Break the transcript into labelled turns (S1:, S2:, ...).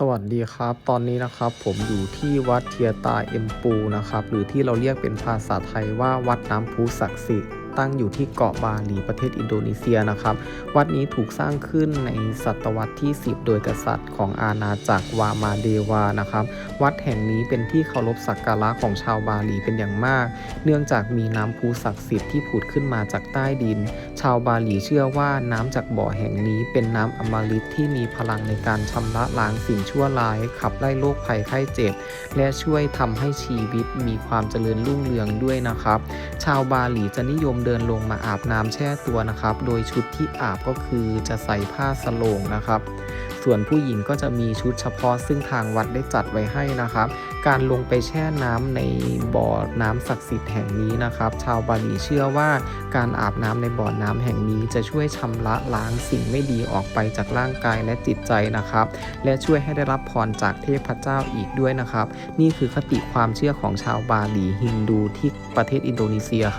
S1: สวัสดีครับ ตอนนี้นะครับผมอยู่ที่วัดเทียตาเอ็มปูนะครับ หรือที่เราเรียกเป็นภาษาไทยว่าวัดน้ำพุศักดิ์สิทธิ์ ตั้งอยู่ที่เกาะบาหลีประเทศอินโดนีเซียนะครับ วัดนี้ถูกสร้างขึ้นในศตวรรษที่ 10 โดยกษัตริย์ของอาณาจักรวามาเดวานะครับ วัดแห่งนี้เป็นที่เคารพสักการะของชาวบาหลีเป็นอย่างมาก เนื่องจากมีน้ำพุศักดิ์สิทธิ์ที่ผุดขึ้นมาจากใต้ดิน ชาวบาหลีเชื่อว่าน้ำจากบ่อแห่งนี้เป็นน้ำอมฤตที่มีพลังในการชำระล้างสิ่งชั่วร้าย ขับไล่โรคภัยไข้เจ็บ และช่วยทำให้ชีวิตมีความเจริญรุ่งเรืองด้วยนะครับ ชาวบาหลีจะนิยมเดินลงมาอาบน้ำแช่ตัวนะครับ โดยชุดที่อาบก็คือจะใส่ผ้าสโลงนะครับ ส่วนผู้หญิงก็จะมีชุดเฉพาะซึ่งทางวัดได้จัดไว้ให้นะครับ การลงไปแช่น้ำในบ่อน้ำศักดิ์สิทธิ์แห่งนี้นะครับ ชาวบาหลีเชื่อว่าการอาบน้ำในบ่อน้ำแห่งนี้จะช่วยชำระล้างสิ่งไม่ดีออกไปจากร่างกายและจิตใจนะครับ และช่วยให้ได้รับพรจากเทพเจ้าอีกด้วยนะครับ นี่คือคติความเชื่อของชาวบาหลีฮินดูที่ประเทศอินโดนีเซียครับ